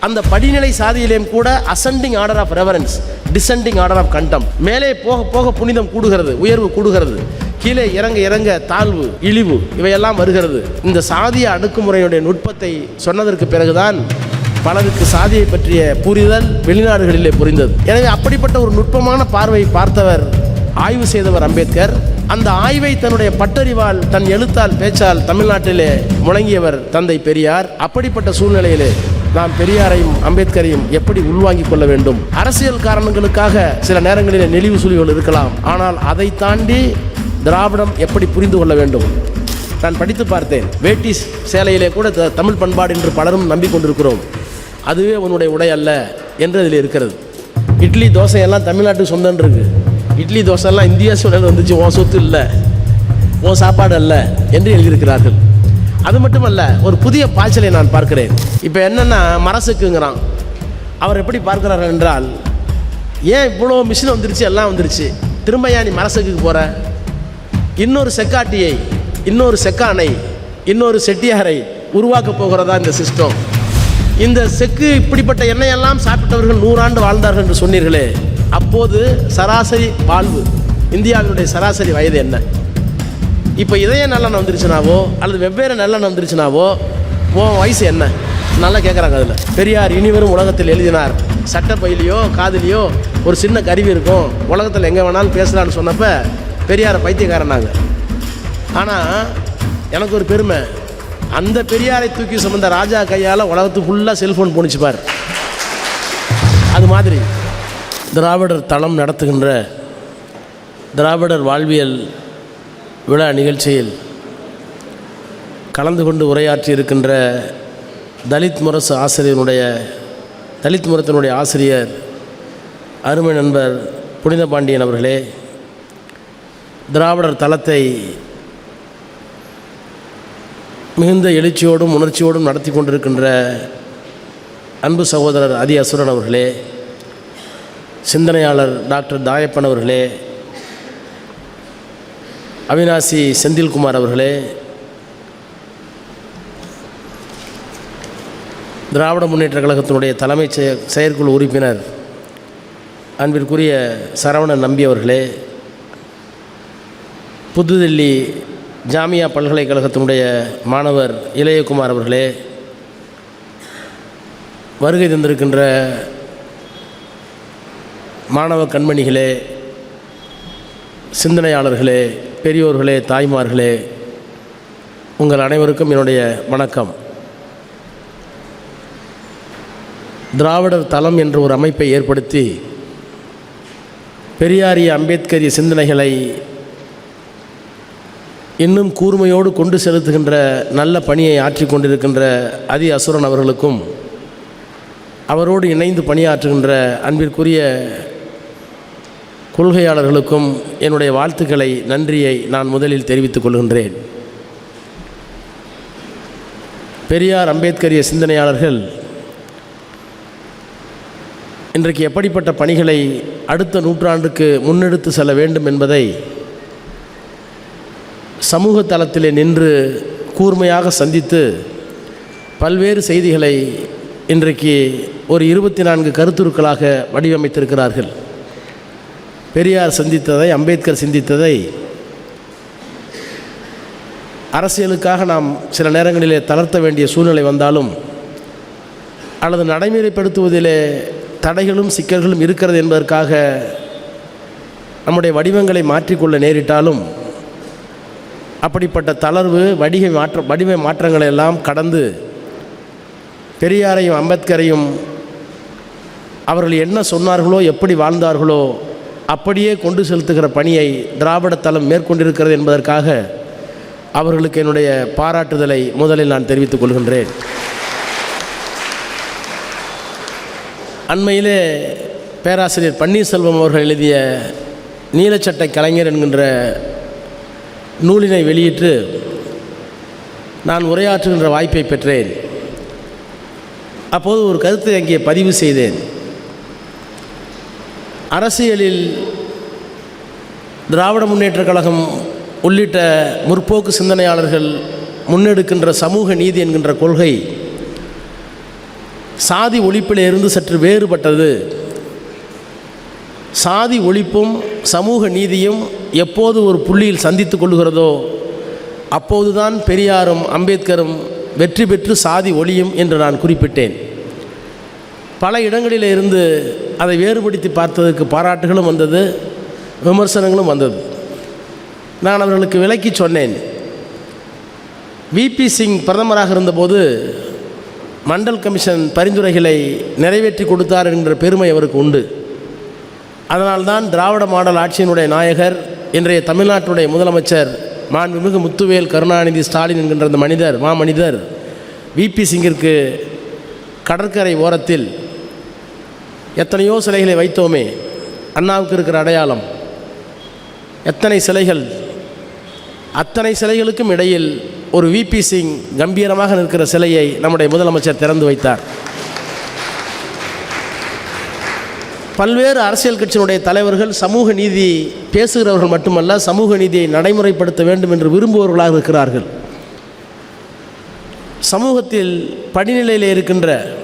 அந்த படிநிலை சாதியிலேயும் கூட ascending order of reverence descending order of contempt மேலே போக போக புனிதம் கூடுகிறது உயர்வு கூடுகிறது. கீழே இறங்க இறங்க தாழ்வு இழிவு இவையெல்லாம் வருகிறது. இந்த சாதிய அடக்குமுறையுடைய நுட்பத்தை சொன்னதற்கு பிறகுதான் பலருக்கு சாதியை பற்றிய புரிதல் வெளிநாடுகளிலே புரிந்தது. எனவே அப்படிப்பட்ட ஒரு நுட்பமான பார்வையை பார்த்தவர் ஆய்வு செய்தவர் அம்பேத்கர். அந்த ஆய்வை தன்னுடைய பட்டறிவால் தன் எழுத்தால் பேச்சால் தமிழ்நாட்டிலே முழங்கியவர் தந்தை பெரியார். அப்படிப்பட்ட சூழ்நிலையிலே நாம் பெரியாரையும் அம்பேத்கரையும் எப்படி உள்வாங்கிக் கொள்ள வேண்டும்? அரசியல் காரணங்களுக்காக சில நேரங்களில் நெளிவு சுழிகள் இருக்கலாம். ஆனால் அதை தாண்டி திராவிடம் எப்படி புரிந்து கொள்ள வேண்டும்? நான் படித்து பார்த்தேன். வேட்டி சேலையிலே கூட த- தமிழ் பண்பாடு என்று பலரும் நம்பிக்கொண்டிருக்கிறோம். அதுவே உன்னுடைய உடை அல்ல என்று அதில் இருக்கிறது. இட்லி தோசை எல்லாம் தமிழ்நாட்டுக்கு சொந்தம் இருக்கு. இட்லி தோசையெல்லாம் இந்தியா சூழல் வந்துச்சு உன் சொத்து இல்லை. உன் சாப்பாடு அல்ல என்று எழுதியிருக்கிறார்கள். அது மட்டுமல்ல ஒரு புதிய பாய்ச்சலை நான் பார்க்கிறேன். இப்போ என்னென்னா மரசுக்குங்கிறான். அவர் எப்படி பார்க்கிறார்கள் என்றால் ஏன் இவ்வளோ மிஷின் வந்துருச்சு எல்லாம் வந்துருச்சு? திரும்ப ஏன் நீ மரசுக்கு போகிற இன்னொரு செக்காட்டியை இன்னொரு செக்கானை இன்னொரு செட்டியாரை உருவாக்க போகிறதா இந்த சிஸ்டம் இந்த செக்கு இப்படிப்பட்ட எண்ணெயெல்லாம் சாப்பிட்டவர்கள் நூறாண்டு வாழ்ந்தார்கள் என்று சொன்னீர்களே அப்போது சராசரி வாழ்வு இந்தியாவினுடைய சராசரி வயது என்ன? இப்போ இதய நல்லெண்ணெய் வந்துருச்சுனாவோ அல்லது வெவ்வேறு நல்லெண்ணெய் வந்துருச்சுனாவோ உன் வயசு என்ன? நல்லா கேட்குறாங்க அதில். பெரியார் இனிவரும் உலகத்தில் எழுதினார். சட்டப்பையிலையோ காதுலேயோ ஒரு சின்ன கருவி இருக்கும். உலகத்தில் எங்கே வேணாலும் பேசலான்னு சொன்னப்போ பெரியாரை பைத்தியக்காரனாங்க ஆனால் எனக்கு ஒரு பெருமை. அந்த பெரியாரை தூக்கி சுமந்த ராஜா கையால் உலகத்து ஃபுல்லாக செல்ஃபோன் போணுச்சு அது மாதிரி திராவிடர் தளம் நடத்துகின்ற திராவிடர் வாழ்வியல் விழா நிகழ்ச்சியில் கலந்து கொண்டு உரையாற்றி இருக்கின்ற தலித் முரசு ஆசிரியனுடைய தலித் முரத்தினுடைய ஆசிரியர் அருமை நண்பர் புனித பாண்டியன் அவர்களே திராவிடர் தளத்தை மிகுந்த எழுச்சியோடும் உணர்ச்சியோடும் நடத்தி கொண்டிருக்கின்ற அன்பு சகோதரர் அதி அசுரன் அவர்களே சிந்தனையாளர் டாக்டர் தாயப்பன் அவர்களே அவினாசி செந்தில்குமார் அவர்களே திராவிட முன்னேற்ற கழகத்தினுடைய தலைமைச் செயற்குழு உறுப்பினர் அன்பிற்குரிய சரவணன் நம்பி அவர்களே புதுதில்லி ஜாமியா பல்கலைக்கழகத்தினுடைய மாணவர் இளையகுமார் அவர்களே வருகை தந்திருக்கின்ற மாணவ கண்மணிகளே சிந்தனையாளர்களே பெரியோர்களே தாய்மார்களே உங்கள் அனைவருக்கும் என்னுடைய வணக்கம். திராவிடர் தளம் என்ற ஒரு அமைப்பை ஏற்படுத்தி பெரியாரிய அம்பேத்கரிய சிந்தனைகளை இன்னும் கூர்மையோடு கொண்டு செலுத்துகின்ற நல்ல பணியை ஆற்றிக்கொண்டிருக்கின்ற அதி. அசுரன் அவர்களுக்கும் அவரோடு இணைந்து பணியாற்றுகின்ற அன்பிற்குரிய கொள்கையாளர்களுக்கும் என்னுடைய வாழ்த்துக்களை நன்றியை நான் முதலில் தெரிவித்துக் கொள்கின்றேன். பெரியார் அம்பேத்கரிய சிந்தனையாளர்கள் இன்றைக்கு எப்படிப்பட்ட பணிகளை அடுத்த நூற்றாண்டுக்கு முன்னெடுத்து செல்ல வேண்டும் என்பதை சமூக தளத்திலே நின்று கூர்மையாக சந்தித்து பல்வேறு செய்திகளை இன்றைக்கு ஒரு இருபத்தி நான்கு கருத்துருக்களாக வடிவமைத்திருக்கிறார்கள். பெரியார் சிந்தித்ததை அம்பேத்கர் சிந்தித்ததை அரசியலுக்காக நாம் சில நேரங்களிலே தளர்த்த வேண்டிய சூழ்நிலை வந்தாலும் அல்லது நடைமுறைப்படுத்துவதிலே தடைகளும் சிக்கல்களும் இருக்கிறது என்பதற்காக நம்முடைய வடிவங்களை மாற்றிக்கொள்ள நேரிட்டாலும் அப்படிப்பட்ட தளர்வு வடிகை மாற்ற வடிவ மாற்றங்களை எல்லாம் கடந்து பெரியாரையும் அம்பேத்கரையும் அவர்கள் என்ன சொன்னார்களோ எப்படி வாழ்ந்தார்களோ அப்படியே கொண்டு செலுத்துகிற பணியை திராவிட தளம் மேற்கொண்டிருக்கிறது என்பதற்காக அவர்களுக்கு என்னுடைய பாராட்டுதலை முதலில் நான் தெரிவித்துக் கொள்கின்றேன். அண்மையிலே பேராசிரியர் பன்னீர்செல்வம் அவர்கள் எழுதிய நீலச்சட்டை கலைஞர் என்கின்ற நூலினை வெளியிட்டு நான் உரையாற்றுகின்ற வாய்ப்பை பெற்றேன். அப்போது ஒரு கருத்தை அங்கே பதிவு செய்தேன். அரசியலில் திராவிட முன்னேற்றக் கழகம் உள்ளிட்ட முற்போக்கு சிந்தனையாளர்கள் முன்னெடுக்கின்ற சமூக நீதி என்கின்ற கொள்கை சாதி ஒழிப்பிலிருந்து சற்று வேறுபட்டது. சாதி ஒழிப்பும் சமூக நீதியும் எப்போது ஒரு புள்ளியில் சந்தித்து கொள்கிறதோ அப்போதுதான் பெரியாரும் அம்பேத்கரும் வெற்றி பெற்று சாதி ஒழியும் என்று நான் குறிப்பிட்டேன். பல இடங்களில் இருந்து அதை வேறுபடுத்தி பார்த்ததற்கு பாராட்டுகளும் வந்தது விமர்சனங்களும் வந்தது. நான் அவர்களுக்கு விலக்கி சொன்னேன். விபி சிங் பிரதமராக இருந்தபோது மண்டல் கமிஷன் பரிந்துரைகளை நிறைவேற்றி கொடுத்தார் என்ற பெருமை அவருக்கு உண்டு. அதனால்தான் திராவிட மாடல் ஆட்சியினுடைய நாயகர் இன்றைய தமிழ்நாட்டுடைய முதலமைச்சர் மாண்புமிகு முத்துவேல் கருணாநிதி ஸ்டாலின் என்கின்ற அந்த மனிதர் மாமனிதர் விபி சிங்கிற்கு கடற்கரை ஓரத்தில் எத்தனையோ சிலைகளை வைத்தோமே. அண்ணாவுக்கு இருக்கிற அடையாளம். எத்தனை சிலைகள். அத்தனை சிலைகளுக்கும் இடையில் ஒரு விபி சிங் கம்பீரமாக நிற்கிற சிலையை நம்முடைய முதலமைச்சர் திறந்து வைத்தார். பல்வேறு அரசியல் கட்சியினுடைய தலைவர்கள் சமூக நீதி பேசுகிறவர்கள் மட்டுமல்ல சமூக நீதியை நடைமுறைப்படுத்த வேண்டும் என்று விரும்புபவர்களாக இருக்கிறார்கள். சமூகத்தில் படிநிலையில் இருக்கின்ற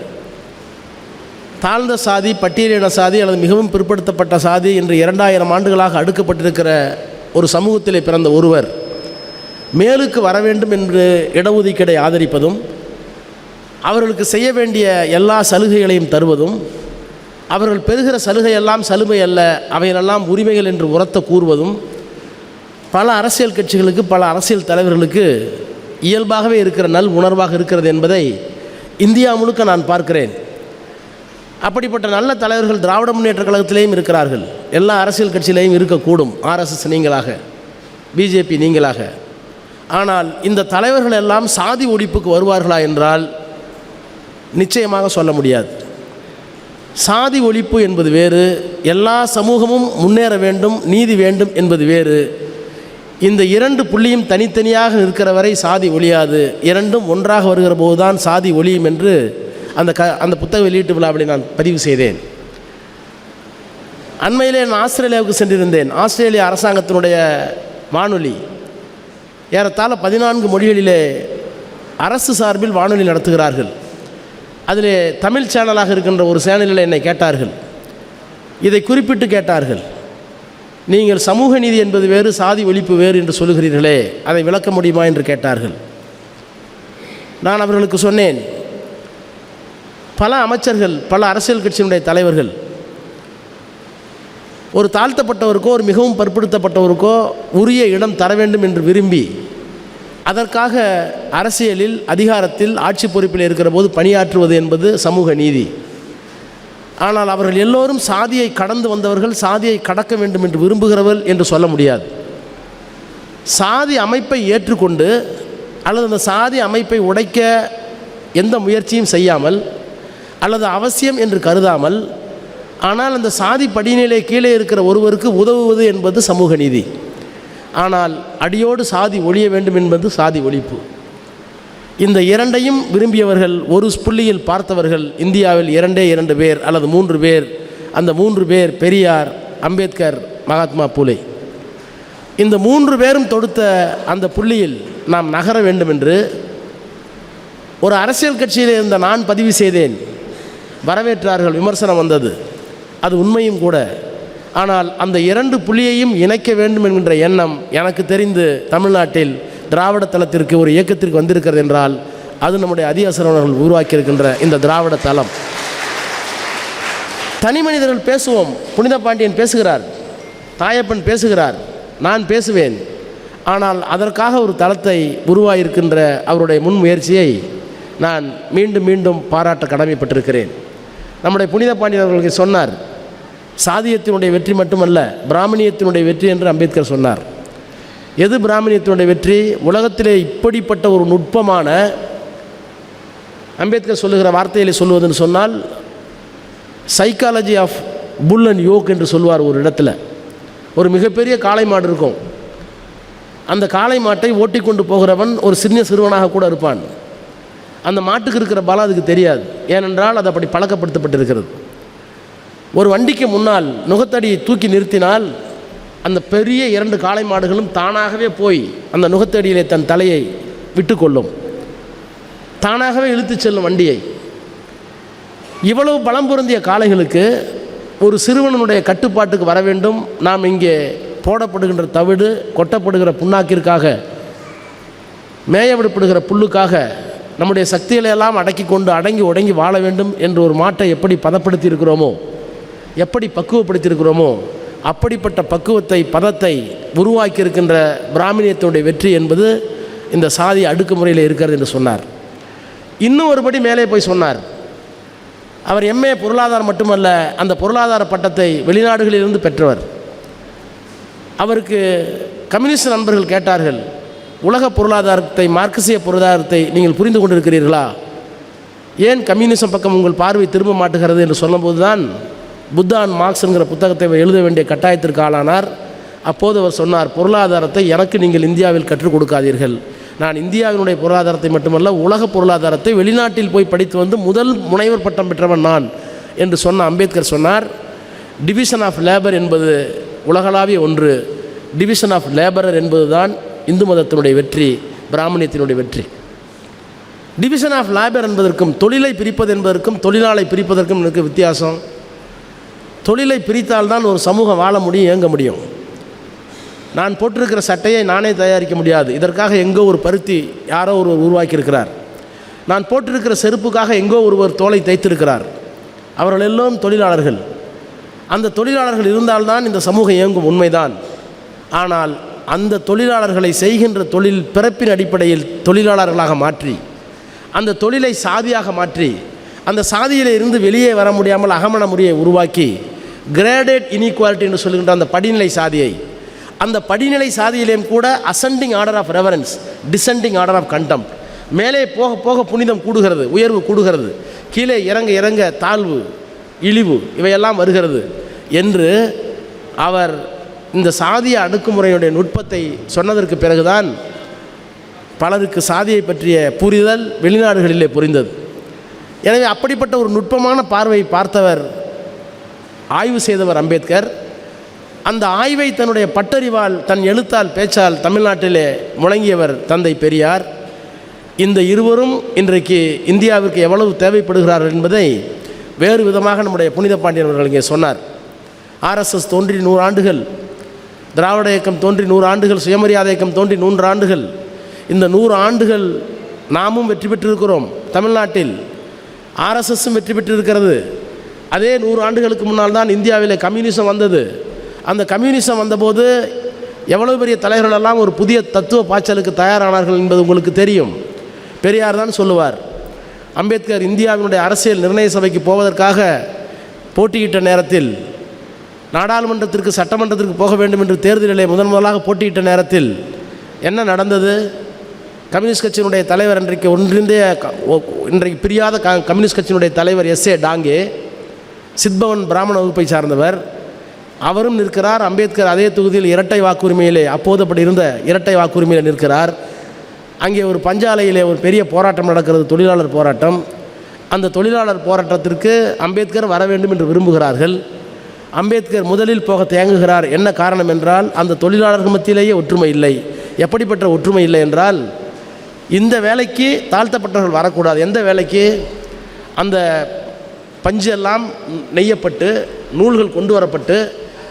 தாழ்ந்த சாதி பட்டியலின சாதி அல்லது மிகவும் பிற்படுத்தப்பட்ட சாதி என்று இரண்டாயிரம் ஆண்டுகளாக அடுக்கப்பட்டிருக்கிற ஒரு சமூகத்திலே பிறந்த ஒருவர் மேலுக்கு வர வேண்டும் என்று இடஒதுக்கீடை ஆதரிப்பதும் அவர்களுக்கு செய்ய வேண்டிய எல்லா சலுகைகளையும் தருவதும் அவர்கள் பெறுகிற சலுகையெல்லாம் சலுகை அல்ல அவையெல்லாம் உரிமைகள் என்று உரத்த கூறுவதும் பல அரசியல் கட்சிகளுக்கு பல அரசியல் தலைவர்களுக்கு இயல்பாகவே இருக்கிற நல் உணர்வாக இருக்கிறது என்பதை இந்தியா முழுக்க நான் பார்க்கிறேன். அப்படிப்பட்ட நல்ல தலைவர்கள் திராவிட முன்னேற்ற கழகத்திலேயும் இருக்கிறார்கள். எல்லா அரசியல் கட்சியிலையும் இருக்கக்கூடும். ஆர்எஸ்எஸ் நீங்களாக பிஜேபி நீங்களாக. ஆனால் இந்த தலைவர்கள் எல்லாம் சாதி ஒழிப்புக்கு வருவார்களா என்றால் நிச்சயமாக சொல்ல முடியாது. சாதி ஒழிப்பு என்பது வேறு எல்லா சமூகமும் முன்னேற வேண்டும் நீதி வேண்டும் என்பது வேறு. இந்த இரண்டு புள்ளியும் தனித்தனியாக இருக்கிற வரை சாதி ஒழியாது. இரண்டும் ஒன்றாக வருகிற போதுதான் சாதி ஒழியும் என்று அந்த க அந்த புத்தக வெளியீட்டு விழாவில் நான் பதிவு செய்தேன். அண்மையிலே நான் ஆஸ்திரேலியாவுக்கு சென்றிருந்தேன். ஆஸ்திரேலிய அரசாங்கத்தினுடைய வானொலி. ஏறத்தாழ பதினான்கு மொழிகளிலே அரசு சார்பில் வானொலி நடத்துகிறார்கள். அதில் தமிழ் சேனலாக இருக்கின்ற ஒரு சேனலில் என்னை கேட்டார்கள். இதை குறிப்பிட்டு கேட்டார்கள். நீங்கள் சமூக நீதி என்பது வேறு சாதி ஒழிப்பு வேறு என்று சொல்லுகிறீர்களே அதை விளக்க முடியுமா என்று கேட்டார்கள். நான் அவர்களுக்கு சொன்னேன் பல அமைச்சர்கள் பல அரசியல் கட்சியினுடைய தலைவர்கள் ஒரு தாழ்த்தப்பட்டவருக்கோ ஒரு மிகவும் பற்படுத்தப்பட்டவருக்கோ உரிய இடம் தர வேண்டும் என்று விரும்பி அதற்காக அரசியலில் அதிகாரத்தில் ஆட்சி பொறுப்பில் இருக்கிற போது பணியாற்றுவது என்பது சமூக நீதி. ஆனால் அவர்கள் எல்லோரும் சாதியை கடந்து வந்தவர்கள் சாதியை கடக்க வேண்டும் என்று விரும்புகிறவர்கள் என்று சொல்ல முடியாது. சாதி அமைப்பை ஏற்றுக்கொண்டு அல்லது அந்த சாதி அமைப்பை உடைக்க எந்த முயற்சியும் செய்யாமல் அல்லது அவசியம் என்று கருதாமல் ஆனால் அந்த சாதி படிநிலை கீழே இருக்கிற ஒருவருக்கு உதவுவது என்பது சமூக நீதி. ஆனால் அடியோடு சாதி ஒழிய வேண்டும் என்பது சாதி ஒழிப்பு. இந்த இரண்டையும் விரும்பியவர்கள் ஒரு புள்ளியில் பார்த்தவர்கள் இந்தியாவில் இரண்டே இரண்டு பேர் அல்லது மூன்று பேர் அந்த மூன்று பேர் பெரியார் அம்பேத்கர் மகாத்மா பூலே. இந்த மூன்று பேரும் தொடுத்த அந்த புள்ளியில் நாம் நகர வேண்டும் என்று ஒரு அரசியல் கட்சியில் இருந்த நான் பதிவு செய்தேன். வரவேற்றார்கள் விமர்சனம் வந்தது. அது உண்மையும் கூட. ஆனால் அந்த இரண்டு புள்ளியையும் இணைக்க வேண்டும் என்கின்ற எண்ணம் எனக்கு தெரிந்து தமிழ்நாட்டில் திராவிட தளத்திற்கு ஒரு இயக்கத்திற்கு வந்திருக்கிறது என்றால் அது நம்முடைய அதிகாசரவர்கள் உருவாக்கியிருக்கின்ற இந்த திராவிட தளம். தனி மனிதர்கள் பேசுவோம். புனித பாண்டியன் பேசுகிறார். தாயப்பன் பேசுகிறார். நான் பேசுவேன். ஆனால் அதற்காக ஒரு தளத்தை உருவாயிருக்கின்ற அவருடைய முன்முயற்சியை நான் மீண்டும் மீண்டும் பாராட்ட கடமைப்பட்டிருக்கிறேன். நம்முடைய புனித பாண்டியன் அவர்களுக்கு சொன்னார் சாதியத்தினுடைய வெற்றி மட்டுமல்ல பிராமணியத்தினுடைய வெற்றி என்று அம்பேத்கர் சொன்னார். எது பிராமணியத்தினுடைய வெற்றி? உலகத்திலே இப்படிப்பட்ட ஒரு நுட்பமான அம்பேத்கர் சொல்லுகிற வார்த்தையில் சொல்லுவதுன்னு சொன்னால் psychology of pull and yoke என்று சொல்வார் ஒரு இடத்துல. ஒரு மிகப்பெரிய காளை மாடு இருக்கும். அந்த காளை மாட்டை ஓட்டி கொண்டு போகிறவன் ஒரு சிறிய சிறுவனாக கூட இருப்பான். அந்த மாட்டுக்கு இருக்கிற பலம் அதுக்கு தெரியாது. ஏனென்றால் அது அப்படி பழக்கப்படுத்தப்பட்டிருக்கிறது. ஒரு வண்டிக்கு முன்னால் நுகத்தடியை தூக்கி நிறுத்தினால் அந்த பெரிய இரண்டு காளை மாடுகளும் தானாகவே போய் அந்த நுகத்தடியிலே தன் தலையை விட்டுக்கொள்ளும். தானாகவே இழுத்துச் செல்லும் வண்டியை. இவ்வளவு பலம் பொருந்திய காளைகளுக்கு ஒரு சிறுவனுடைய கட்டுப்பாட்டுக்கு வர வேண்டும். நாம் இங்கே போடப்படுகின்ற தவிடு கொட்டப்படுகிற புண்ணாக்கிற்காக மேய விடப்படுகிற புல்லுக்காக நம்முடைய சக்திகளை எல்லாம் அடக்கி கொண்டு அடங்கி உடங்கி வாழ வேண்டும் என்று ஒரு மாட்டை எப்படி பதப்படுத்தி இருக்கிறோமோ எப்படி பக்குவப்படுத்தியிருக்கிறோமோ அப்படிப்பட்ட பக்குவத்தை பதத்தை உருவாக்கி இருக்கின்ற பிராமணியத்தினுடைய வெற்றி என்பது இந்த சாதி அடுக்குமுறையில் இருக்கிறது என்று சொன்னார். இன்னும் ஒருபடி மேலே போய் சொன்னார். அவர் எம்ஏ பொருளாதாரம் மட்டுமல்ல அந்த பொருளாதார பட்டத்தை வெளிநாடுகளிலிருந்து பெற்றவர். அவருக்கு கம்யூனிஸ்ட் நண்பர்கள் கேட்டார்கள் உலக பொருளாதாரத்தை மார்க்சிய பொருளாதாரத்தை நீங்கள் புரிந்து கொண்டிருக்கிறீர்களா? ஏன் கம்யூனிசம் பக்கம் உங்கள் பார்வை திரும்ப மாட்டுகிறது என்று சொல்லும்போது தான் புத்தான் மார்க்ஸ்ங்கிற புத்தகத்தை எழுத வேண்டிய கட்டாயத்திற்கு ஆளானார். அப்போது அவர் சொன்னார் பொருளாதாரத்தை எனக்கு நீங்கள் இந்தியாவில் கற்றுக் கொடுக்காதீர்கள். நான் இந்தியாவினுடைய பொருளாதாரத்தை மட்டுமல்ல உலக பொருளாதாரத்தை வெளிநாட்டில் போய் படித்து வந்து முதல் முனைவர் பட்டம் பெற்றவன் நான் என்று சொன்ன அம்பேத்கர் சொன்னார். டிவிஷன் ஆஃப் லேபர் என்பது உலகளாவிய ஒன்று. டிவிஷன் ஆஃப் லேபரர் என்பதுதான் இந்து மதத்தினுடைய வெற்றி பிராமணியத்தினுடைய வெற்றி. டிவிஷன் ஆஃப் லேபர் என்பதற்கும் தொழிலை பிரிப்பது என்பதற்கும் தொழிலாளை பிரிப்பதற்கும் எனக்கு வித்தியாசம். தொழிலை பிரித்தால்தான் ஒரு சமூகம் வாழ முடியும் இயங்க முடியும். நான் போட்டிருக்கிற சட்டையை நானே தயாரிக்க முடியாது. இதற்காக எங்கோ ஒரு பருத்தி யாரோ ஒருவர் உருவாக்கியிருக்கிறார். நான் போட்டிருக்கிற செருப்புக்காக எங்கோ ஒருவர் தோலை தைத்திருக்கிறார் அவர்கள் எல்லோரும் தொழிலாளர்கள். அந்த தொழிலாளர்கள் இருந்தால்தான் இந்த சமூகம் இயங்கும் உண்மைதான். ஆனால் அந்த தொழிலாளர்களை செய்கின்ற தொழில் பிறப்பின் அடிப்படையில் தொழிலாளர்களாக மாற்றி அந்த தொழிலை சாதியாக மாற்றி அந்த சாதியில் இருந்து வெளியே வர முடியாமல் அகமண முறையை உருவாக்கி கிரேடட் இனிக்வாலிட்டி என்று சொல்லுகின்ற அந்த படிநிலை சாதியை அந்த படிநிலை சாதியிலேயும் கூட ascending order of reverence descending order of contempt மேலே போக போக புனிதம் கூடுகிறது உயர்வு கூடுகிறது கீழே இறங்க இறங்க தாழ்வு இழிவு இவையெல்லாம் வருகிறது என்று அவர் இந்த சாதிய அணுக்குமுறையுடைய நுட்பத்தை சொன்னதற்கு பிறகுதான் பலருக்கு சாதியை பற்றிய புரிதல் வெளிநாடுகளிலே புரிந்தது. எனவே அப்படிப்பட்ட ஒரு நுட்பமான பார்வை பார்த்தவர் ஆய்வு செய்தவர் அம்பேத்கர். அந்த ஆய்வை தன்னுடைய பட்டறிவால் தன் எழுத்தால் பேச்சால் தமிழ்நாட்டிலே முழங்கியவர் தந்தை பெரியார். இந்த இருவரும் இன்றைக்கு இந்தியாவிற்கு எவ்வளவு தேவைப்படுகிறார்கள் என்பதை வேறு விதமாக நம்முடைய புனித பாண்டியன் அவர்கள் இங்கே சொன்னார். ஆர்எஸ்எஸ் தோன்றி நூறு ஆண்டுகள் திராவிட இயக்கம் தோன்றி நூறு ஆண்டுகள் சுயமரியாதை இயக்கம் தோன்றி நூன்று ஆண்டுகள். இந்த நூறு ஆண்டுகள் நாமும் வெற்றி பெற்றிருக்கிறோம். தமிழ்நாட்டில் ஆர்எஸ்எஸும் வெற்றி பெற்றிருக்கிறது. அதே நூறு ஆண்டுகளுக்கு முன்னால் தான் இந்தியாவில் கம்யூனிசம் வந்தது. அந்த கம்யூனிசம் வந்தபோது எவ்வளவு பெரிய தலைவர்கள் எல்லாம் ஒரு புதிய தத்துவ பாய்ச்சலுக்கு தயாரானார்கள் என்பது உங்களுக்கு தெரியும். பெரியார் தான் சொல்லுவார். அம்பேத்கர் இந்தியாவினுடைய அரசியல் நிர்ணய சபைக்கு போவதற்காக போட்டியிட்ட நேரத்தில் நாடாளுமன்றத்திற்கு சட்டமன்றத்திற்கு போக வேண்டும் என்று தேர்தலிலே முதன் முதலாக போட்டியிட்ட நேரத்தில் என்ன நடந்தது? கம்யூனிஸ்ட் கட்சியினுடைய தலைவர் இன்றைக்கு ஒன்றிந்திய இன்றைக்கு பிரியாத க கம்யூனிஸ்ட் கட்சியினுடைய தலைவர் எஸ் ஏ டாங்கே சித்பவன் பிராமண வகுப்பை சார்ந்தவர். அவரும் நிற்கிறார். அம்பேத்கர் அதே தொகுதியில் இரட்டை வாக்குரிமையிலே அப்போது அப்படி இருந்த இரட்டை வாக்குரிமையில் நிற்கிறார். அங்கே ஒரு பஞ்சாலையிலே ஒரு பெரிய போராட்டம் நடக்கிறது தொழிலாளர் போராட்டம். அந்த தொழிலாளர் போராட்டத்திற்கு அம்பேத்கர் வர வேண்டும் என்று விரும்புகிறார்கள். அம்பேத்கர் முதலில் போக தேங்குகிறார். என்ன காரணம் என்றால் அந்த தொழிலாளர்கள் மத்தியிலேயே ஒற்றுமை இல்லை. எப்படிப்பட்ட ஒற்றுமை இல்லை என்றால் இந்த வேலைக்கு தாழ்த்தப்பட்டவர்கள் வரக்கூடாது. எந்த வேலைக்கு? அந்த பஞ்செல்லாம் நெய்யப்பட்டு நூல்கள் கொண்டு வரப்பட்டு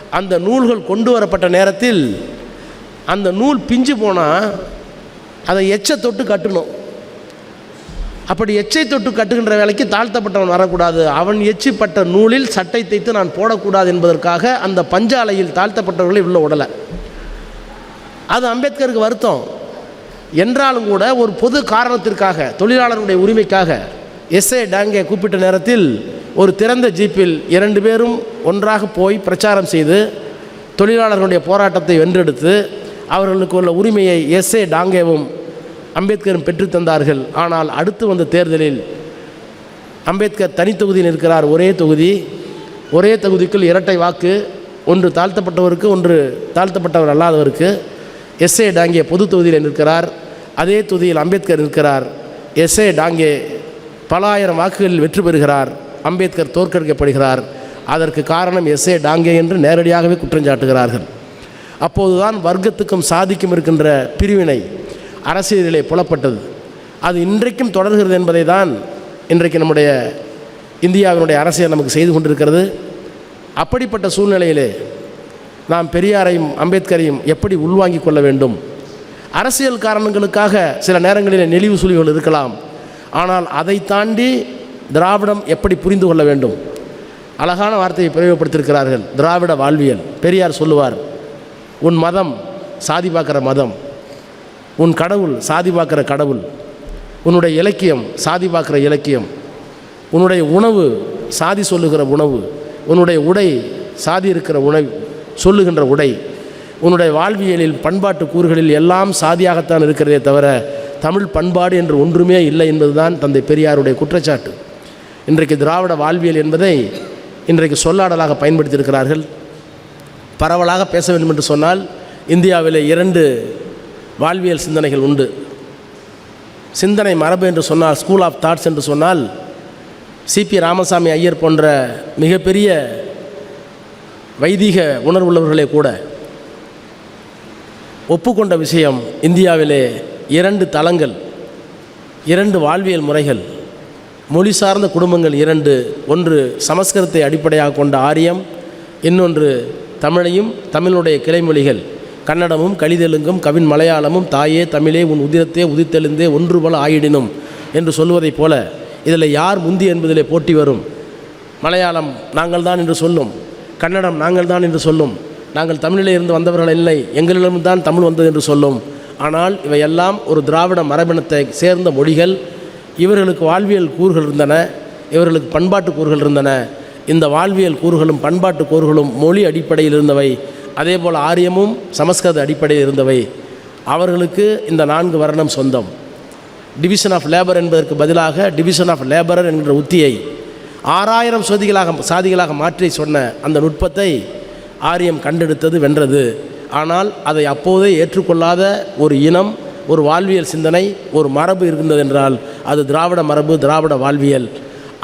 அந்த நூல்கள் கொண்டு வரப்பட்ட நேரத்தில் அந்த நூல் பிஞ்சு போனால் அதை எச்சை தொட்டு கட்டணும். அப்படி எச்சை தொட்டு கட்டுகின்ற வேலைக்கு தாழ்த்தப்பட்டவன் வரக்கூடாது. அவன் எச்சிப்பட்ட நூலில் சட்டை தைத்து நான் போடக்கூடாது என்பதற்காக அந்த பஞ்சாலையில் தாழ்த்தப்பட்டவர்களை உள்ள உடலை அது அம்பேத்கருக்கு வருத்தம். என்றாலும் கூட ஒரு பொது காரணத்திற்காக தொழிலாளர்களுடைய உரிமைக்காக எஸ்ஏ டாங்கே கூப்பிட்ட நேரத்தில் ஒரு திறந்த ஜீப்பில் இரண்டு பேரும் ஒன்றாக போய் பிரச்சாரம் செய்து தொழிலாளர்களுடைய போராட்டத்தை வென்றெடுத்து அவர்களுக்கு உள்ள உரிமையை எஸ்ஏ டாங்கேவும் அம்பேத்கரும் பெற்றுத்தந்தார்கள் ஆனால் அடுத்து வந்த தேர்தலில் அம்பேத்கர் தனி தொகுதியில் இருக்கிறார். ஒரே தொகுதி. ஒரே தொகுதிக்குள் இரட்டை வாக்கு ஒன்று தாழ்த்தப்பட்டவருக்கு ஒன்று தாழ்த்தப்பட்டவர் அல்லாதவருக்கு. எஸ்ஏ டாங்கே பொது தொகுதியில் நிற்கிறார். அதே தொகுதியில் அம்பேத்கர் நிற்கிறார். எஸ்ஏ டாங்கே பல ஆயிரம் வாக்குகளில் வெற்றி பெறுகிறார். அம்பேத்கர் தோற்கடிக்கப்படுகிறார். அதற்கு காரணம் எஸ்ஏ டாங்கே என்று நேரடியாகவே குற்றஞ்சாட்டுகிறார்கள் அப்போதுதான் வர்க்கத்துக்கும் சாதிக்கும் இருக்கின்ற பிரிவினை அரசியலிலே புலப்பட்டது. அது இன்றைக்கும் தொடர்கிறது என்பதை தான் இன்றைக்கு நம்முடைய இந்தியாவினுடைய அரசியல் நமக்கு செய்து கொண்டிருக்கிறது. அப்படிப்பட்ட சூழ்நிலையிலே நாம் பெரியாரையும் அம்பேத்கரையும் எப்படி உள்வாங்கிக் கொள்ள வேண்டும்? அரசியல் காரணங்களுக்காக சில நேரங்களில் நெளிவு சுழிவுகள் இருக்கலாம். ஆனால் அதை தாண்டி திராவிடம் எப்படி புரிந்து கொள்ள வேண்டும்? அழகான வார்த்தையை பிரயோகப்படுத்தியிருக்கிறார்கள். திராவிட வாழ்வியல். பெரியார் சொல்லுவார் உன் மதம் சாதி பார்க்குற மதம். உன் கடவுள் சாதி பார்க்குற கடவுள். உன்னுடைய இலக்கியம் சாதி பார்க்குற இலக்கியம். உன்னுடைய உணவு சாதி சொல்லுகிற உணவு. உன்னுடைய உடை சாதி இருக்கிற உணவு சொல்லுகின்ற உடை. உன்னுடைய வாழ்வியலில் பண்பாட்டு கூறுகளில் எல்லாம் சாதியாகத்தான் இருக்கிறதே தவிர தமிழ் பண்பாடு என்று ஒன்றுமே இல்லை என்பதுதான் தந்தை பெரியாருடைய குற்றச்சாட்டு. இன்றைக்கு திராவிட வாழ்வியல் என்பதை இன்றைக்கு சொல்லாடலாக பயன்படுத்தியிருக்கிறார்கள். பரவலாக பேச வேண்டும் என்று சொன்னால் இந்தியாவில் இரண்டு வாழ்வியல் சிந்தனைகள் உண்டு. சிந்தனை மரபு என்று சொன்னால் ஸ்கூல் ஆஃப் தாட்ஸ் என்று சொன்னால் சிபி ராமசாமி ஐயர் போன்ற மிகப்பெரிய வைதிக உணர்வுள்ளவர்களே கூட ஒப்புக்கொண்ட விஷயம் இந்தியாவிலே இரண்டு தளங்கள் இரண்டு வாழ்வியல் முறைகள் மொழி சார்ந்த குடும்பங்கள் இரண்டு ஒன்று சமஸ்கிருதத்தை அடிப்படையாக கொண்ட ஆரியம் இன்னொன்று தமிழையும் தமிழுடைய கிளைமொழிகள். கன்னடமும் கலிதெலுங்கும் கவின் மலையாளமும் தாயே தமிழே உன் உதிரத்தே உதித்தெழுந்தே ஒன்று போல ஆயிடினும் என்று சொல்வதைப் போல இதில் யார் முந்தி என்பதிலே போட்டி வரும். மலையாளம் நாங்கள் தான் என்று சொல்லும். கன்னடம் நாங்கள் தான் என்று சொல்லும். நாங்கள் தமிழிலே இருந்து வந்தவர்கள் இல்லை. எங்களிடம்தான் தமிழ் வந்தது என்று சொல்லும். ஆனால் இவையெல்லாம் ஒரு திராவிட மரபினத்தை சேர்ந்த மொழிகள். இவர்களுக்கு வாழ்வியல் கூறுகள் இருந்தன. இவர்களுக்கு பண்பாட்டு கூறுகள் இருந்தன. இந்த வாழ்வியல் கூறுகளும் பண்பாட்டு கூறுகளும் மொழி அடிப்படையில் இருந்தவை. அதே போல் ஆரியமும் சமஸ்கிருத அடிப்படையில் இருந்தவை. அவர்களுக்கு இந்த நான்கு வர்ணம் சொந்தம். டிவிஷன் ஆஃப் லேபர் என்பதற்கு பதிலாக டிவிஷன் ஆஃப் லேபரர் என்கிற உத்தியை ஆறாயிரம் சோதிகளாக சாதிகளாக மாற்றி சொன்ன அந்த நுட்பத்தை ஆரியம் கண்டெடுத்தது வென்றது. ஆனால் அதை அப்போதே ஏற்றுக்கொள்ளாத ஒரு இனம் ஒரு வாழ்வியல் சிந்தனை ஒரு மரபு இருந்தது என்றால் அது திராவிட மரபு திராவிட வாழ்வியல்.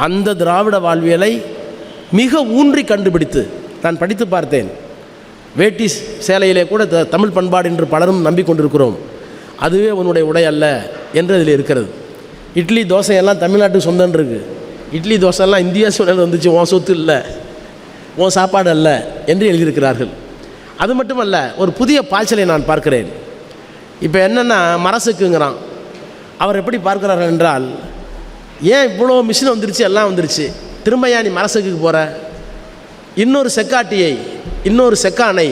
அந்த திராவிட வாழ்வியலை மிக ஊன்றி கண்டுபிடித்து நான் படித்து பார்த்தேன். வேட்டி சேலையிலே கூட த- தமிழ் பண்பாடு என்று பலரும் நம்பிக்கொண்டிருக்கிறோம். அதுவே உன்னுடைய உடை அல்ல என்று அதில் இருக்கிறது. இட்லி தோசையெல்லாம் தமிழ்நாட்டுக்கு சொந்தம் இருக்கு. இட்லி தோசைலாம் இந்தியா சூழல் வந்துச்சு உன் சொத்து இல்லை உன் சாப்பாடு அல்ல என்று எழுதியிருக்கிறார்கள். அது மட்டுமல்ல ஒரு புதிய பாய்ச்சலை நான் பார்க்கிறேன். இப்போ என்னென்னா மரசுக்குங்கிறான். அவர் எப்படி பார்க்கிறார்கள் என்றால் ஏன் இவ்வளோ மிஷின் வந்துருச்சு எல்லாம் வந்துருச்சு? திரும்ப ஏன் நீ மரசுக்கு போகிற இன்னொரு செக்காட்டியை இன்னொரு செக்கானை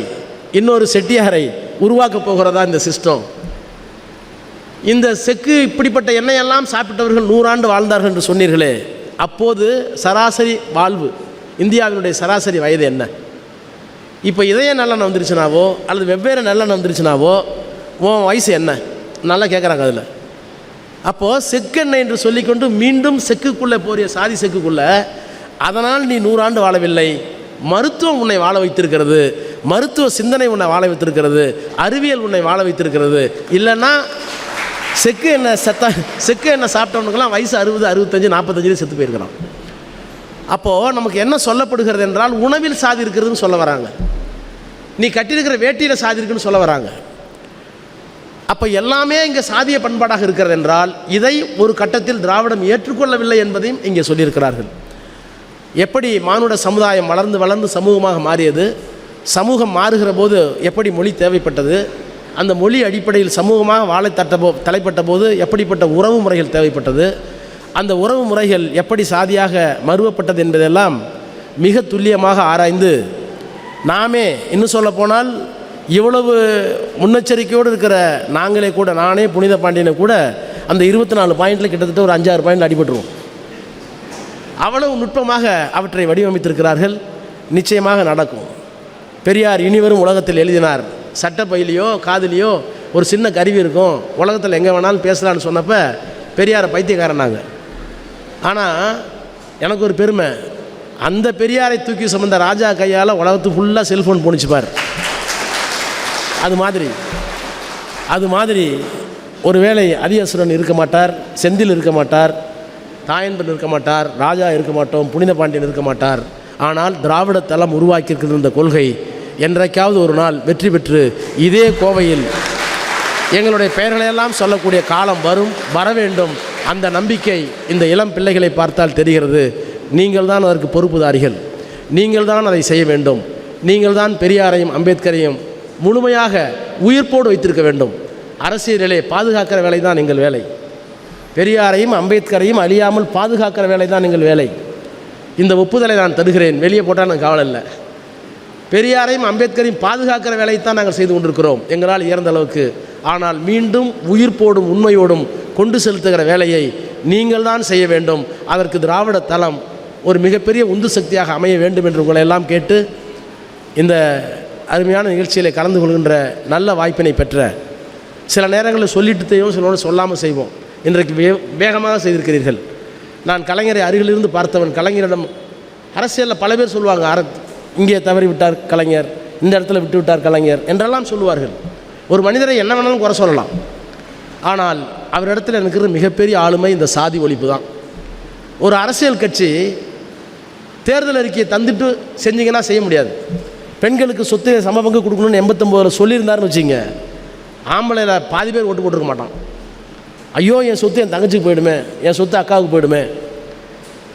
இன்னொரு செட்டியாரை உருவாக்கப் போகிறதா இந்த சிஸ்டம் இந்த செக்கு இப்படிப்பட்ட எண்ணெயெல்லாம் சாப்பிட்டவர்கள் நூறாண்டு வாழ்ந்தார்கள் என்று சொன்னீர்களே அப்போது சராசரி வாழ்வு இந்தியாவினுடைய சராசரி வயது என்ன? இப்போ இதய நல்லெண்ணெய் வந்துருச்சுனாவோ அல்லது வெவ்வேறு நல்லெண்ணெய் வந்துருச்சுனாவோ உன் வயசு என்ன? நல்லா கேட்குறாங்க அதில். அப்போது செக்கெண்ணெய் என்று சொல்லிக்கொண்டு மீண்டும் செக்குக்குள்ளே போறிய சாதி செக்குக்குள்ளே அதனால் நீ நூறாண்டு வாழவில்லை. மருத்துவம் உன்னை வாழ வைத்திருக்கிறது. மருத்துவ சிந்தனை உன்னை வாழ வைத்திருக்கிறது. அறிவியல் உன்னை வாழ வைத்திருக்கிறது. இல்லைன்னா செக்கு என்ன செத்த செக்கு என்ன சாப்பிட்டவனுக்கெல்லாம் வயசு அறுபது அறுபத்தஞ்சு நாற்பத்தஞ்சு செத்து போயிருக்கிறான். அப்போது நமக்கு என்ன சொல்லப்படுகிறது என்றால் உணவில் சாதி இருக்கிறதுன்னு சொல்ல வராங்க. நீ கட்டியிருக்கிற வேட்டியில் சாதி இருக்குன்னு சொல்ல வராங்க. அப்போ எல்லாமே இங்கே சாதிய பண்பாடாக இருக்கிறது என்றால் இதை ஒரு கட்டத்தில் திராவிடம் ஏற்றுக்கொள்ளவில்லை என்பதையும் இங்கே சொல்லியிருக்கிறார்கள். எப்படி மானுட சமுதாயம் வளர்ந்து வளர்ந்து சமூகமாக மாறியது? சமூகம் மாறுகிற போது எப்படி மொழி தேவைப்பட்டது? அந்த மொழி அடிப்படையில் சமூகமாக வாழை தட்ட போ தலைப்பட்ட போது எப்படிப்பட்ட உறவு முறைகள் தேவைப்பட்டது? அந்த உறவு முறைகள் எப்படி சாதியாக மறுவப்பட்டது என்பதெல்லாம் மிக துல்லியமாக ஆராய்ந்து நாமே இன்னும் சொல்ல போனால் இவ்வளவு முன்னெச்சரிக்கையோடு இருக்கிற நாங்களே கூட நானே புனித பாண்டியனை கூட அந்த இருபத்தி நாலு பாயிண்டில் கிட்டத்தட்ட ஒரு அஞ்சாறு பாயிண்ட் அடிபட்டுருவோம். அவ்வளவு நுட்பமாக அவற்றை வடிவமைத்திருக்கிறார்கள். நிச்சயமாக நடக்கும். பெரியார் இனிவரும் உலகத்தில் எழுதினார். சட்டப்பையிலையோ காதுலேயோ ஒரு சின்ன கருவி இருக்கும். உலகத்தில் எங்கே வேணாலும் பேசலான்னு சொன்னப்போ பெரியாரை பைத்தியக்காரனாங்க ஆனால் எனக்கு ஒரு பெருமை. அந்த பெரியாரை தூக்கி சுமந்த ராஜா கையால் உலகத்து ஃபுல்லாக செல்ஃபோன் போணுச்சு அது மாதிரி. அது மாதிரி ஒருவேளை அரியசுரன் இருக்க மாட்டார் செந்தில் இருக்க மாட்டார். தாயன்பன் இருக்க மாட்டார் ராஜா இருக்க மாட்டோம் புனித பாண்டியன் இருக்க மாட்டார். ஆனால் திராவிட தளம் உருவாக்கியிருக்கிற இந்த கொள்கை. என்றைக்காவது ஒரு நாள் வெற்றி பெற்று இதே கோவையில் எங்களுடைய பெயர்களையெல்லாம் சொல்லக்கூடிய காலம் வரும் வர வேண்டும். அந்த நம்பிக்கை இந்த இளம் பிள்ளைகளை பார்த்தால் தெரிகிறது. நீங்கள் தான் அதற்கு பொறுப்புதாரிகள். நீங்கள் தான் அதை செய்ய வேண்டும். நீங்கள் தான் பெரியாரையும் அம்பேத்கரையும் முழுமையாக உயிர்ப்போடு வைத்திருக்க வேண்டும். அரசியலிலே பாதுகாக்கிற வேலை தான் எங்கள் வேலை. பெரியாரையும் அம்பேத்கரையும் அழியாமல் பாதுகாக்கிற வேலை தான் எங்கள் வேலை. இந்த ஒப்புதலை நான் தருகிறேன். வெளியே போட்டால் நான் கவலை இல்லை. பெரியாரையும் அம்பேத்கரையும் பாதுகாக்கிற வேலையைத்தான் நாங்கள் செய்து கொண்டிருக்கிறோம். எங்களால் இயர்ந்த அளவுக்கு. ஆனால் மீண்டும் உயிர்ப்போடும் உண்மையோடும் கொண்டு செலுத்துகிற வேலையை நீங்கள் தான் செய்ய வேண்டும். அதற்கு திராவிட தளம் ஒரு மிகப்பெரிய உந்து சக்தியாக அமைய வேண்டும் என்று உங்களை எல்லாம் கேட்டு இந்த அருமையான நிகழ்ச்சியில் கலந்து கொள்கின்ற நல்ல வாய்ப்பினை பெற்ற சில நேரங்களில் சொல்லிட்டு செய்வோம் சொல்லாமல் செய்வோம். இன்றைக்கு வே வேகமாக செய்திருக்கிறீர்கள். நான் கலைஞரை அருகிலிருந்து பார்த்தவன் கலைஞரிடம் அரசியலில் பல பேர் சொல்லுவாங்க அர இங்கே தவறிவிட்டார் கலைஞர் இந்த இடத்துல விட்டு விட்டார் கலைஞர் என்றெல்லாம் சொல்லுவார்கள். ஒரு மனிதரை என்ன வேணாலும் குறை சொல்லலாம். ஆனால் அவரிடத்தில் எனக்கு இருக்கிற மிகப்பெரிய ஆளுமை இந்த சாதி ஒழிப்பு தான். ஒரு அரசியல் கட்சி தேர்தல் அறிக்கையை தந்துட்டு செஞ்சீங்கன்னா செய்ய முடியாது. பெண்களுக்கு சொத்து சம பங்கு கொடுக்கணும்னு எண்பத்தொம்போதில் சொல்லியிருந்தாருன்னு வச்சுங்க ஆம்பளையில் பாதி பேர் ஓட்டு போட்டிருக்க மாட்டான். ஐயோ என் சொத்து என் தங்கச்சிக்கு போயிடுமே என் சொத்து அக்காவுக்கு போயிடுமே.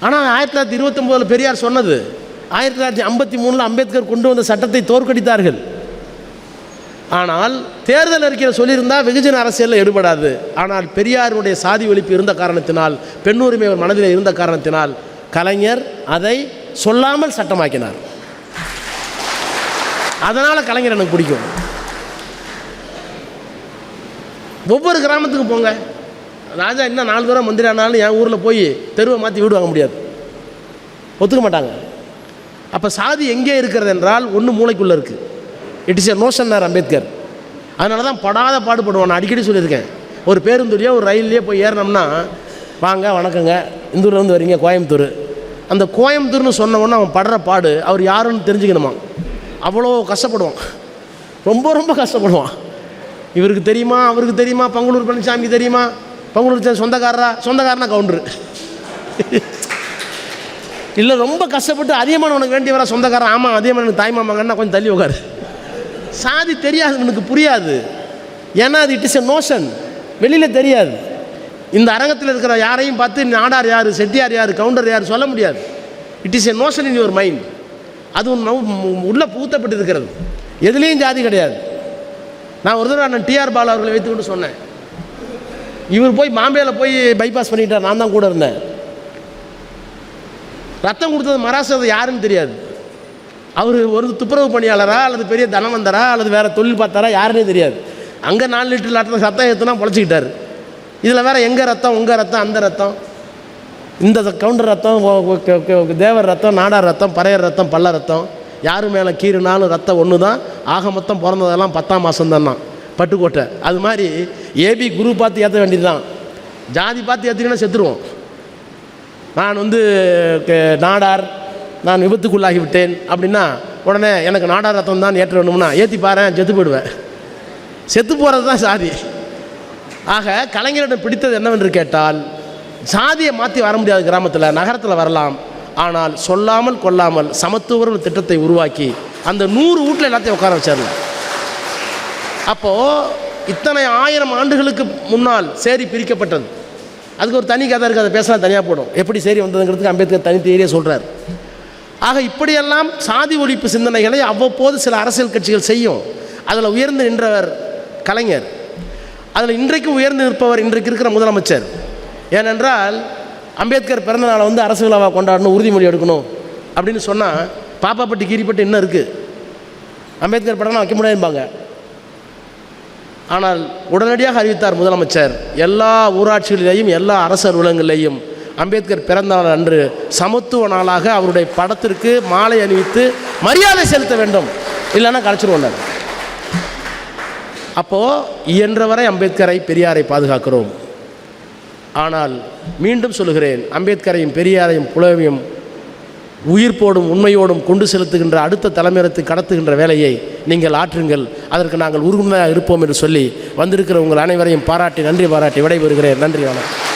ஆனால் ஆயிரத்தி தொள்ளாயிரத்தி இருபத்தொம்போதில் பெரியார் சொன்னது ஆயிரத்தி தொள்ளாயிரத்தி ஐம்பத்தி மூணில் அம்பேத்கர் கொண்டு வந்த சட்டத்தை தோற்கடித்தார்கள். ஆனால் தேர்தல் அறிக்கையில் சொல்லியிருந்தால் வெகுஜன அரசியலில் எடுபடாது ஆனால் பெரியாருடைய சாதி ஒழிப்பு இருந்த காரணத்தினால் பெண்ணுரிமை அவர் மனதில் இருந்த காரணத்தினால் கலைஞர் அதை சொல்லாமல் சட்டமாக்கினார். அதனால் கலைஞர் எனக்கு பிடிக்கும். ஒவ்வொரு கிராமத்துக்கு போங்க. ராஜா இன்னும் நாலு தூரம் மந்திரி ஆனாலும் என் ஊரில் போய் தெருவை மாற்றி வீடு வாங்க முடியாது. ஒத்துக்க மாட்டாங்க. அப்போ சாதி எங்கே இருக்கிறது என்றால் ஒன்று மூளைக்குள்ளே இருக்குது இட் இஸ் எ நோஷன்னார் அம்பேத்கர் அதனால தான் படாத பாடுபடுவோம். நான் அடிக்கடி சொல்லியிருக்கேன். ஒரு பேருந்துலையோ ஒரு ரயில்லையோ போய் ஏறினோம்னா வாங்க வணக்கங்க. இந்தூர்லேருந்து வரீங்க கோயம்புத்தூர். அந்த கோயம்புத்தூர்னு சொன்னவொன்னே அவன் படுற பாடு அவர் யாருன்னு தெரிஞ்சுக்கணுமா? அவ்வளோ கஷ்டப்படுவான். ரொம்ப ரொம்ப கஷ்டப்படுவான். இவருக்கு தெரியுமா? அவருக்கு தெரியுமா? பங்களூர் பழனிசாமிக்கு தெரியுமா? பங்குலூர் சே- சொந்தக்காரரா? சொந்தக்காரனா கவுண்டரு. இல்லை ரொம்ப கஷ்டப்பட்டு அதிகமான உனக்கு வேண்டியவரா சொந்தக்காரன். ஆமாம் அதிகமான எனக்கு தாய் மாமாங்கன்னா கொஞ்சம் தள்ளி உட்காரு சாதி தெரியாது உனக்கு புரியாது. ஏன்னா அது இட் இஸ் எ நோஷன் வெளியில் தெரியாது. இந்த அரங்கத்தில் இருக்கிற யாரையும் பார்த்து நாடார் யார் செட்டியார் யார் கவுண்டர் யார் சொல்ல முடியாது. It is a notion in your mind அது உள்ளே பூத்தப்பட்டு இருக்கிறது எதுலேயும் ஜாதி கிடையாது. நான் ஒரு தடவை நான் டிஆர் பாலா அவர்களை வைத்துக்கொண்டு சொன்னேன். இவர் போய் பாம்பேயில் போய் பைபாஸ் பண்ணிட்டார். நான் தான் கூட இருந்தேன். ரத்தம் கொடுத்தது மராசது யாருன்னு தெரியாது. அவர் ஒரு துப்புரவு பணியாளரா அல்லது பெரிய தனவந்தரா அல்லது வேறு தொழில் பார்த்தாரா யாருன்னே தெரியாது. அங்கே நாலு லிட்டர் ரத்தம் சத்தம் ஏற்றுனா பொழைச்சிக்கிட்டார். இதில் வேறு எங்கள் ரத்தம் உங்கள் ரத்தம் அந்த ரத்தம்? இந்த கவுண்டர் ரத்தம் தேவர் ரத்தம் நாடார் ரத்தம் பறையர் ரத்தம் பல்ல ரத்தம். யார் மேலே கீறுனாலும் ரத்தம் ஒன்று தான் ஆக மொத்தம் பிறந்ததெல்லாம் பத்தாம் மாதம் தான் பட்டுக்கோட்டை. அது மாதிரி ஏபி குரு பார்த்து ஏற்ற வேண்டியது தான் ஜாதி பார்த்து ஏற்றிங்கன்னா செத்துருவோம். நான் வந்து நாடார் நான் விபத்துக்குள்ளாகி விட்டேன் அப்படின்னா உடனே எனக்கு நாடார் ரத்தம் தான் ஏற்ற வேணும்னா ஏற்றி பாறேன் செத்து போயிடுவேன். செத்து போகிறது தான் சாதி. ஆக கலைஞரிடம் பிடித்தது என்னவென்று கேட்டால் சாதியை மாற்றி வர முடியாது கிராமத்தில் நகரத்தில் வரலாம். ஆனால் சொல்லாமல் கொல்லாமல் சமத்துவர்கள் ஒரு திட்டத்தை உருவாக்கி அந்த நூறு வீட்டில் எல்லாத்தையும் உட்கார வச்சிடலாம் அப்போது இத்தனை ஆயிரம் ஆண்டுகளுக்கு முன்னால் சேரி பிரிக்கப்பட்டது. அதுக்கு ஒரு தனி கதை இருக்குது அதை பேசினா தனியாக போடும். எப்படி சேரி வந்ததுங்கிறதுக்கு அம்பேத்கர் தனி தேரியே சொல்கிறார் ஆக இப்படியெல்லாம் சாதி ஒழிப்பு சிந்தனைகளை அவ்வப்போது சில அரசியல் கட்சிகள் செய்யும். அதில் உயர்ந்து நின்றவர் கலைஞர். அதில் இன்றைக்கு உயர்ந்து நிற்பவர் இன்றைக்கு இருக்கிற முதலமைச்சர். ஏனென்றால் அம்பேத்கர் பிறந்த நாளை வந்து அரசு விழாவாக கொண்டாடணும் உறுதிமொழி எடுக்கணும் அப்படின்னு சொன்னால் பாப்பாப்பட்டி கீரிப்பட்டு இன்னும் இருக்குது அம்பேத்கர் படம் வைக்க முடியாதும்பாங்க. ஆனால் உடனடியாக அறிவித்தார் முதலமைச்சர் எல்லா ஊராட்சிகளிலேயும் எல்லா அரசு அலுவலகங்களிலேயும். அம்பேத்கர் பிறந்த நாள் அன்று சமத்துவ நாளாக அவருடைய படத்திற்கு மாலை அணிவித்து மரியாதை செலுத்த வேண்டும். இல்லைன்னா கலைச்சிருவோம் அப்போது இயன்றவரை அம்பேத்கரை பெரியாரை பாதுகாக்கிறோம். ஆனால் மீண்டும் சொல்லுகிறேன் அம்பேத்கரையும் பெரியாரையும் புலவையும் உயிர்ப்போடும் உண்மையோடும் கொண்டு செலுத்துகின்ற அடுத்த தலைமுறைக்கு கடத்துகின்ற வேலையை நீங்கள் ஆற்றுங்கள். அதற்கு நாங்கள் உறுதுணையாக இருப்போம் என்று சொல்லி வந்திருக்கிற உங்கள் அனைவரையும் பாராட்டி நன்றி பாராட்டி விடைபெறுகிறேன். நன்றி வணக்கம்.